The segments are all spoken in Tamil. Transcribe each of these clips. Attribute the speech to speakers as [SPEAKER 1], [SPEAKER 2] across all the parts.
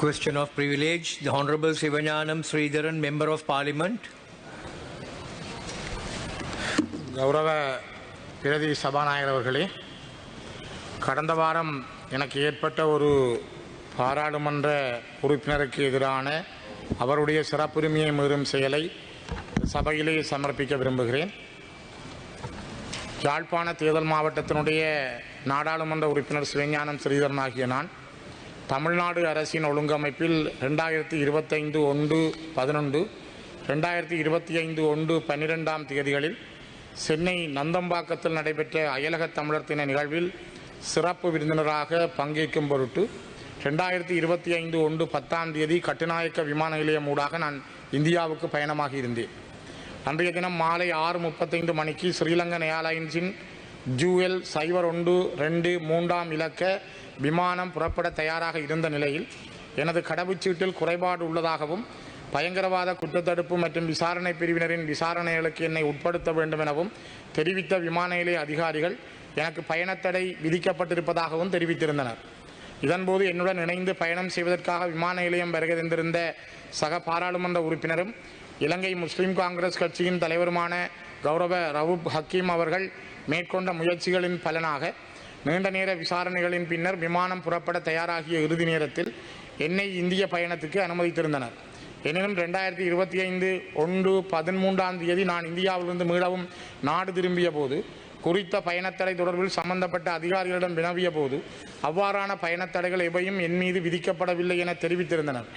[SPEAKER 1] Question of privilege, the Honorable Sivanyanam Sridharan, Member of Parliament.
[SPEAKER 2] கௌரவ பிரதி சபாநாயகர் அவர்களே கடந்த வாரம் எனக்கு ஏற்பட்ட ஒரு பாராளுமன்ற உறுப்பினருக்கு எதிரான அவருடைய சிறப்புரிமையை மீறும் செயலை சபையிலே சமர்ப்பிக்க விரும்புகிறேன் யாழ்ப்பாண தேர்தல் மாவட்டத்தினுடைய நாடாளுமன்ற உறுப்பினர் சிவஞானம் ஸ்ரீதரன் ஆகிய நான் தமிழ்நாடு அரசின் ஒழுங்கமைப்பில் ரெண்டாயிரத்தி இருபத்தைந்து ஒன்று பதினொன்று ரெண்டாயிரத்தி இருபத்தி ஐந்து ஒன்று பன்னிரெண்டாம் தேதிகளில் சென்னை நந்தம்பாக்கத்தில் நடைபெற்ற அயலக தமிழர் தின நிகழ்வில் சிறப்பு விருந்தினராக பங்கேற்கும் பொருட்டு ரெண்டாயிரத்தி இருபத்தி ஐந்து ஒன்று பத்தாம் தேதி கட்டுநாயக்க விமான நிலையம் ஊடாக நான் இந்தியாவுக்கு பயணமாக இருந்தேன். அன்றைய தினம் மாலை ஆறு முப்பத்தைந்து மணிக்கு ஸ்ரீலங்கன் ஏர்லைன்ஸின் ஜூஎல் சைபர் ஒன்று ரெண்டு மூன்றாம் இலக்க விமானம் புறப்பட தயாராக இருந்த நிலையில் எனது கடவுச்சீட்டில் குறைபாடு உள்ளதாகவும் பயங்கரவாத குற்றத்தடுப்பு மற்றும் விசாரணை பிரிவினரின் விசாரணைகளுக்கு என்னை உட்படுத்த வேண்டும் எனவும் தெரிவித்த விமான நிலைய அதிகாரிகள் எனக்கு பயணத்தடை விதிக்கப்பட்டிருப்பதாகவும் தெரிவித்திருந்தனர். இதன்போது என்னுடன் இணைந்து பயணம் செய்வதற்காக விமான நிலையம் வருகை தந்திருந்த சக பாராளுமன்ற உறுப்பினரும் இலங்கை முஸ்லிம் காங்கிரஸ் கட்சியின் தலைவருமான கௌரவ ரவுப் ஹக்கீம் அவர்கள் மேற்கொண்ட முயற்சிகளின் பலனாக நீண்ட நேர விசாரணைகளின் பின்னர் விமானம் புறப்பட தயாராகிய இறுதி நேரத்தில் என்னை இந்திய பயணத்துக்கு அனுமதித்திருந்தனர். எனினும் ரெண்டாயிரத்தி இருபத்தி ஐந்து ஒன்று பதிமூன்றாம் தேதி நான் இந்தியாவிலிருந்து மீளவும் நாடு திரும்பிய போது குறித்த பயணத்தடை தொடர்பில் சம்பந்தப்பட்ட அதிகாரிகளிடம் வினவிய போது அவ்வாறான பயணத்தடைகள் எவையும் என் மீது விதிக்கப்படவில்லை என தெரிவித்திருந்தனர்.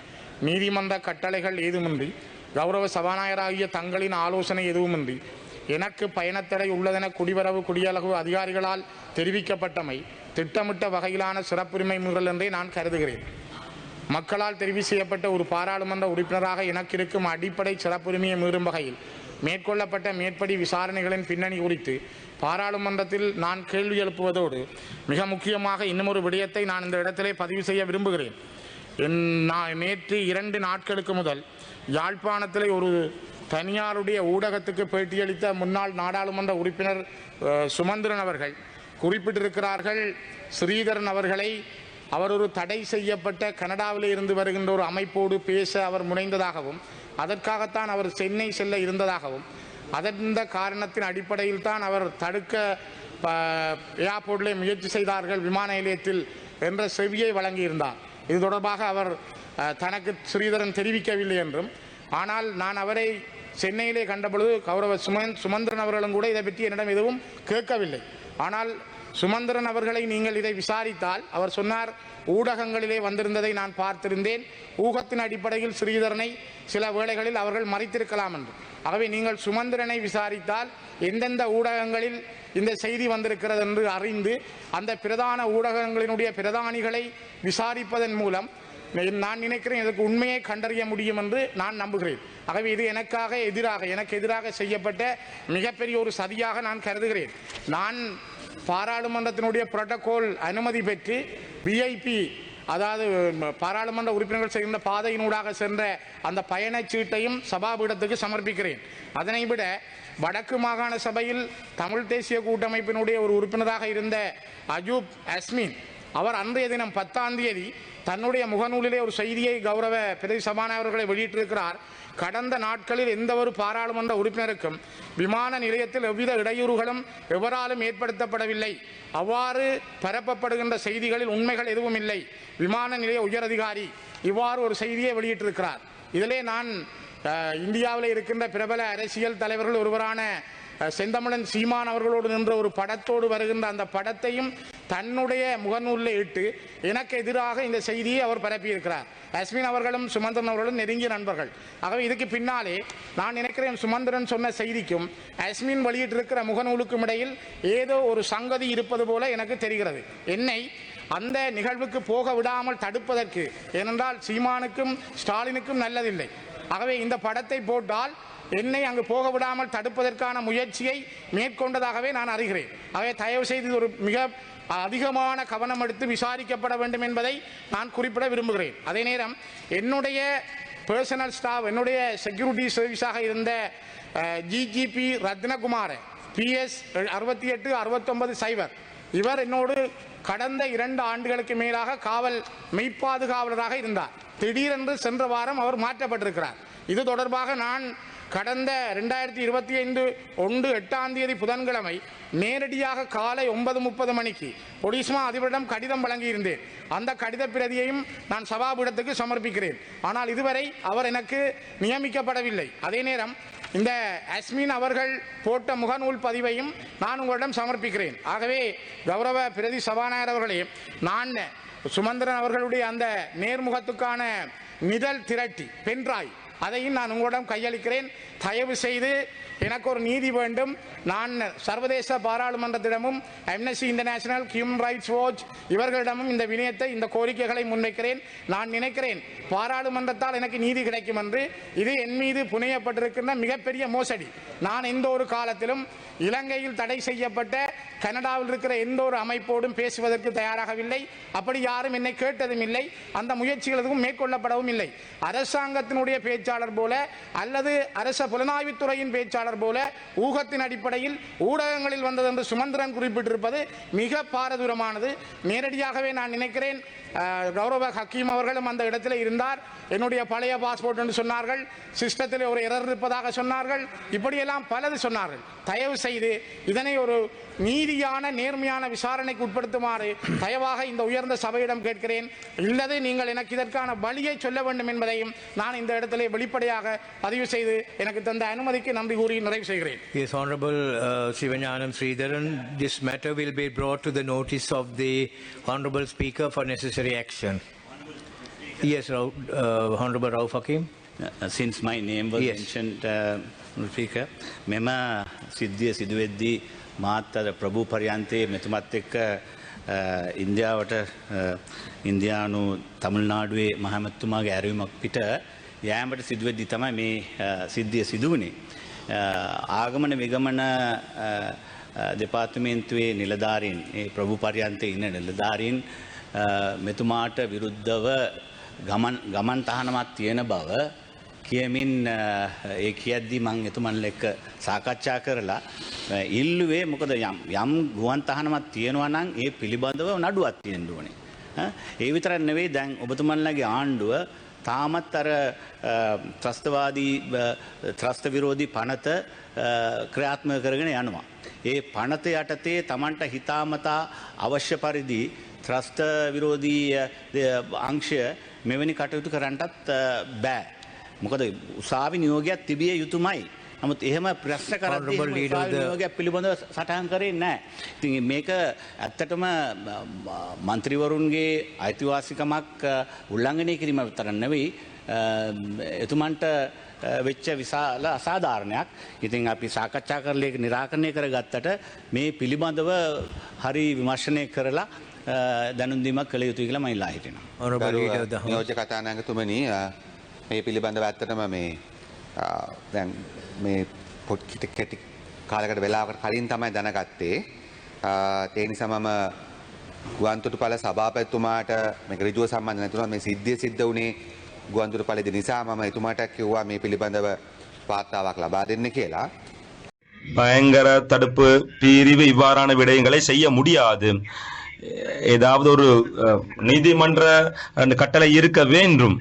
[SPEAKER 2] நீதிமன்ற கட்டளைகள் ஏதுமின்றி கௌரவ சபாநாயகராகிய தங்களின் ஆலோசனை எதுவுமின்றி எனக்கு பயணத்தடை உள்ளதென குடிவரவு குடியளவு அதிகாரிகளால் தெரிவிக்கப்பட்டமை திட்டமிட்ட வகையிலான சிறப்புரிமை முறல் என்றே நான் கருதுகிறேன். மக்களால் தெரிவு செய்யப்பட்ட ஒரு பாராளுமன்ற உறுப்பினராக எனக்கு இருக்கும் அடிப்படை சிறப்புரிமையை மீறும் வகையில் மேற்கொள்ளப்பட்ட மேற்படி விசாரணைகளின் பின்னணி குறித்து பாராளுமன்றத்தில் நான் கேள்வி எழுப்புவதோடு மிக முக்கியமாக இன்னுமொரு விடயத்தை நான் இந்த இடத்திலே பதிவு செய்ய விரும்புகிறேன். என் நான் நேற்று இரண்டு நாட்களுக்கு முதல் யாழ்ப்பாணத்திலே ஒரு தனியாருடைய ஊடகத்துக்கு பேட்டியளித்த முன்னாள் நாடாளுமன்ற உறுப்பினர் சுமந்திரன் அவர்கள் குறிப்பிட்டிருக்கிறார்கள் ஸ்ரீதரன் அவர்களை அவர் ஒரு தடை செய்யப்பட்ட கனடாவில் இருந்து வருகின்ற ஒரு அமைப்போடு பேச அவர் முனைந்ததாகவும் அதற்காகத்தான் அவர் சென்னை செல்ல இருந்ததாகவும் அதந்த காரணத்தின் அடிப்படையில் தான் அவர் தடுக்க ஏர்போர்ட்லேயே முயற்சி செய்தார்கள் விமான நிலையத்தில் என்ற செவியை வழங்கியிருந்தார். இது தொடர்பாக அவர் தனக்கு ஸ்ரீதரன் தெரிவிக்கவில்லை என்றும் ஆனால் நான் அவரை சென்னையிலே கண்டபொழுது கௌரவ சுமன் சுமந்திரன் அவர்களும் கூட இதை பற்றி என்னிடம் எதுவும் கேட்கவில்லை. ஆனால் சுமந்திரன் அவர்களை நீங்கள் இதை விசாரித்தால் அவர் சொன்னார் ஊடகங்களிலே வந்திருந்ததை நான் பார்த்திருந்தேன். ஊகத்தின் அடிப்படையில் ஸ்ரீதரனை சில வேளைகளில் அவர்கள் மறைத்திருக்கலாம் என்று. ஆகவே நீங்கள் சுமந்திரனை விசாரித்தால் எந்தெந்த ஊடகங்களில் இந்த செய்தி வந்திருக்கிறது என்று அறிந்து அந்த பிரதான ஊடகங்களினுடைய பிரதானிகளை விசாரிப்பதன் மூலம் நான் நினைக்கிறேன் இதற்கு உண்மையை கண்டறிய முடியும் என்று நான் நம்புகிறேன். ஆகவே இது எனக்காக எதிராக எனக்கு எதிராக செய்யப்பட்ட மிகப்பெரிய ஒரு சதியாக நான் கருதுகிறேன். நான் பாராளுமன்றத்தினுடைய புரோட்டோகால் அனுமதி பெற்று விஐபி அதாவது பாராளுமன்ற உறுப்பினர்கள் செய்கின்ற பாதையினூடாக சென்ற அந்த பயணச்சீட்டையும் சபாபீடத்துக்கு சமர்ப்பிக்கிறேன். அதனை விட வடக்கு மாகாண சபையில் தமிழ் தேசிய கூட்டமைப்பினுடைய ஒரு உறுப்பினராக இருந்த அஜூப் அஸ்மின் அவர் அன்றைய தினம் பத்தாம் தேதி தன்னுடைய முகநூலிலே ஒரு செய்தியை கௌரவ பிரதி சபாநாயகர்களை வெளியிட்டிருக்கிறார். கடந்த நாட்களில் எந்த ஒரு பாராளுமன்ற உறுப்பினருக்கும் விமான நிலையத்தில் எவ்வித இடையூறுகளும் எவராலும் ஏற்படுத்தப்படவில்லை. அவ்வாறு பரப்பப்படுகின்ற செய்திகளில் உண்மைகள் எதுவும் இல்லை. விமான நிலைய உயரதிகாரி இவ்வாறு ஒரு செய்தியை வெளியிட்டிருக்கிறார். இதிலே நான் இந்தியாவில் இருக்கின்ற பிரபல அரசியல் தலைவர்கள் ஒருவரான செந்தமிழன் சீமான் அவர்களோடு நின்ற ஒரு படத்தோடு வருகின்ற அந்த படத்தையும் தன்னுடைய முகநூலில் இட்டு எனக்கு எதிராக இந்த செய்தியை அவர் பரப்பியிருக்கிறார். அஸ்மின் அவர்களும் சுமந்திரன் அவர்களும் நெருங்கிய நண்பர்கள். ஆகவே இதுக்கு பின்னாலே நான் நினைக்கிறேன் சுமந்திரன் சொன்ன செய்திக்கும் அஸ்மின் வெளியிட்டிருக்கிற முகநூலுக்கும் இடையில் ஏதோ ஒரு சங்கதி இருப்பது போல எனக்கு தெரிகிறது. என்னை அந்த நிகழ்வுக்கு போக விடாமல் தடுப்பதற்கு ஏனென்றால் சீமானுக்கும் ஸ்டாலினுக்கும் நல்லதில்லை. ஆகவே இந்த படத்தை போட்டால் என்னை அங்கு போக விடாமல் தடுப்பதற்கான முயற்சியை மேற்கொண்டதாகவே நான் அறிகிறேன். ஆகவே தயவு செய்து ஒரு மிக அதிகமான கவனம் எடுத்து விசாரிக்கப்பட வேண்டும் என்பதை நான் குறிப்பிட விரும்புகிறேன். அதே நேரம் என்னுடைய பர்சனல் ஸ்டாஃப் என்னுடைய செக்யூரிட்டி சர்வீஸாக இருந்த ஜிஜிபி ரத்னகுமார் பிஎஸ் அறுபத்தி எட்டு அறுபத்தொன்பது சைபர் இவர் என்னோடு கடந்த இரண்டு ஆண்டுகளுக்கு மேலாக காவல் மெய்ப்பாதுகாவலராக இருந்தார். திடீரென்று சென்ற வாரம் அவர் மாற்றப்பட்டிருக்கிறார். இது தொடர்பாக நான் கடந்த ரெண்டாயிரத்தி இருபத்தி ஐந்து ஒன்று எட்டாம் தேதி புதன்கிழமை நேரடியாக காலை ஒன்பது முப்பது மணிக்கு ஒடிஸ்மா அதிபரிடம் கடிதம் வழங்கியிருந்தேன். அந்த கடித பிரதியையும் நான் சபாபீடத்துக்கு சமர்ப்பிக்கிறேன். ஆனால் இதுவரை அவர் எனக்கு நியமிக்கப்படவில்லை. அதே நேரம் இந்த அஸ்மின் அவர்கள் போட்ட முகநூல் பதிவையும் நான் உங்களிடம் சமர்ப்பிக்கிறேன். ஆகவே கௌரவ பிரதி சபாநாயகர் அவர்களே நான் சுமந்திரன் அவர்களுடைய அந்த நேர்முகத்துக்கான மிதல் திரட்டி பென்ட்ராய் அதையும் நான் உங்களிடம் கையளிக்கிறேன். தயவு செய்து எனக்கு ஒரு நீதி வேண்டும். நான் சர்வதேச பாராளுமன்றத்திடமும் Amnesty International Human Rights Watch இவர்களிடமும் இந்த வினயத்தை இந்த கோரிக்கைகளை முன்வைக்கிறேன். நான் நினைக்கிறேன் பாராளுமன்றத்தால் எனக்கு நீதி கிடைக்கும் என்று. இது என் மீது புனையப்பட்டிருக்கின்ற மிகப்பெரிய மோசடி. நான் எந்த ஒரு காலத்திலும் இலங்கையில் தடை செய்யப்பட்ட கனடாவில் இருக்கிற எந்த ஒரு அமைப்போடும் பேசுவதற்கு தயாராகவில்லை. அப்படி யாரும் என்னை கேட்டதும் இல்லை. அந்த முயற்சிகள் எதுவும் மேற்கொள்ளப்படவும் இல்லை. அரசாங்கத்தினுடைய பேச்சாளர் போல அல்லது அரச புலனாய்வுத்துறையின் பேச்சாளர் போல ஊகத்தின் அடிப்படையில் ஊடகங்களில் வந்தது என்று சுமந்திரன் குறிப்பிட்டிருப்பது மிக பாரதூரமானது. நேரடியாகவே நான் நினைக்கிறேன் கௌரவ ஹக்கீம் அவர்களும் அந்த இடத்தில் இருந்தார். என்னுடைய பழைய பாஸ்போர்ட் என்று சொன்னார்கள். சிஸ்டத்தில் ஒரு எரர் இருப்பதாக சொன்னார்கள். இப்படியெல்லாம் பலது சொன்னார்கள். தயவு செய்து இதனை ஒரு நீதியான நேர்மையான விசாரணைக்கு உட்படுத்துமாறு தயவாக இந்த உயர்ந்த சபையிடம் கேட்கிறேன் இல்லது நீங்கள் எனக்கு இதற்கான வழியை சொல்ல வேண்டும் என்பதையும் நான் இந்த இடத்திலே வெளிப்படையாக பதிவு செய்து எனக்கு தந்த அனுமதிக்கு நன்றி கூறி நிறைவு செய்கிறேன்
[SPEAKER 1] Yes, Honorable uh, Sivanyanam Sridharan, this matter will be brought to the notice of the Honorable Speaker for necessary action. Yes, Rao- uh, Honorable Rauf Hakim.
[SPEAKER 3] Uh, Since my name was
[SPEAKER 1] Yes.
[SPEAKER 3] mentioned, uh, Speaker, මෙම සිද්ධිය සිදුවෙද්දී මාත් අර ප්‍රභූ පරියන්තයේ මෙතුමත් එක්ක ඉන්දියාවට ඉන්දයානු තමිල්නාඩුවේ මහමැත්තුමාගේ ඇරවීමක් පිට යෑමට සිදුවෙද්දි තමයි මේ සිද්ධිය සිදුවනේ. අ, ආගමන විගමන දෙපාර්තමේන්තුවේ නිලධාරීන් ඒ ප්‍රභූ පරියන්තය ඉන්න නිලධාරීන් මෙතුමාට විරුද්ධව ගමන් ගමන් තහනමත් තියෙන බව කියමින් අ, ඒ කියද්දි මං එතුමන්ල එක්ක සාකච්ඡා කරලා අ, ඉල්ලුවේ මොකද යම් යම් ගුවන් තහනමත් තියෙනවා නම් ඒ පිළිබඳව නඩුවත් තියෙන්න ඕනේ. ඈ, ඒ විතරක් නෙවෙයි දැන් ඔබතුමන්ලගේ ආණ්ඩුව තාමත් අර අ, ත්‍රස්තවාදී අ, ත්‍රස්ත විරෝධී පනත අ, ක්‍රියාත්මක කරගෙන යනවා. ඒ පනත යටතේ තමන්ට හිතාමතා අවශ්‍ය පරිදි ත්‍රස්ත විරෝධී අ, ද- අංශය මෙවැනි කටයුතු කරන්නටත් අ, බෑ. මොකද උසාවි නියෝගයක් තිබිය යුතුමයි. නමුත් එහෙම ප්‍රශ්න
[SPEAKER 1] කරන්න
[SPEAKER 3] නියෝගයක් පිළිබඳව සටහන් කරේ නැහැ. ඉතින් මේක ඇත්තටම മന്ത്രിවරුන්ගේ අයිතිවාසිකමක් උල්ලංඝනය කිරීම විතර නෙවෙයි එතුමන්ට වෙච්ච විශාල අසාධාරණයක් ඉතින් අපි සාකච්ඡා කරලය නිරාකරණය කර ගත්තට මේ පිළිබඳව හරි විමර්ශනය කරලා දැනුන්දීමක් කළ යුතු කියලා මයි ලාහිටෙන. නියෝජ
[SPEAKER 1] කතානෑගතුමනී Leader of the
[SPEAKER 4] ගරුව
[SPEAKER 1] House.
[SPEAKER 4] නියෝජ්‍ය කතානායකතුමනි අ, මේ පිළිබඳව ඇත්තටම මේ අ, දැන් මේ පොට් කිට කෙටි කාලකට වෙලාවකට කලින් තමයි දැනගත්තේ අ, ඒ නිසා මම ගුවන්තොටුපළ සභාපතිතුමාට මේක ඍජුව සම්බන්ධ නැතුණා මේ සිද්ධිය සිද්ධ වුණේ ගුවන්තොටුපළේදී නිසා මම එතුමාට කිව්වා මේ පිළිබඳව වාර්තාවක් ලබා දෙන්න කියලා
[SPEAKER 5] பயங்கர தடுப்பு பிரிவு இவ்வாறான விடயங்களை செய்ய முடியாது ஏதாவது ஒரு அஹ், நீதிமன்ற அஹ், கட்டளை இருக்க வேண்டும்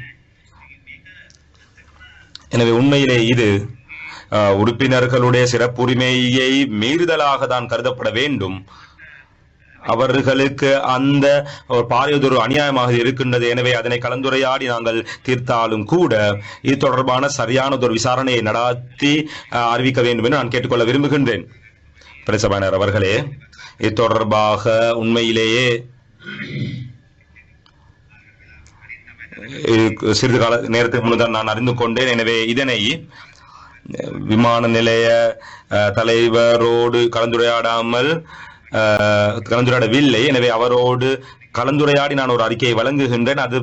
[SPEAKER 5] எனவே உண்மையிலே இது உறுப்பினர்களுடைய சிறப்புரிமையை மீறுதலாக தான் கருதப்பட வேண்டும். அவர்களுக்கு அந்த பாரியதொரு அநியாயமாக இருக்கின்றது. எனவே அதனை கலந்துரையாடி நாங்கள் தீர்த்தாலும் கூட இது தொடர்பான சரியானதொரு விசாரணையை நடாத்தி அறிவிக்க வேண்டும் என்று நான் கேட்டுக்கொள்ள விரும்புகின்றேன். பிரசபானர் அவர்களே இது தொடர்பாக உண்மையிலேயே சிறிது கால நேரத்துக்கு முன்னர் நான் அறிந்து கொண்டேன். எனவே இதனை விமான நிலைய தலைவரோடு கலந்துரையாடாமல் கலந்துரையாடவில்லை. எனவே அவரோடு கலந்துரையாடி நான் ஒரு அறிக்கையை வழங்குகின்றேன். அது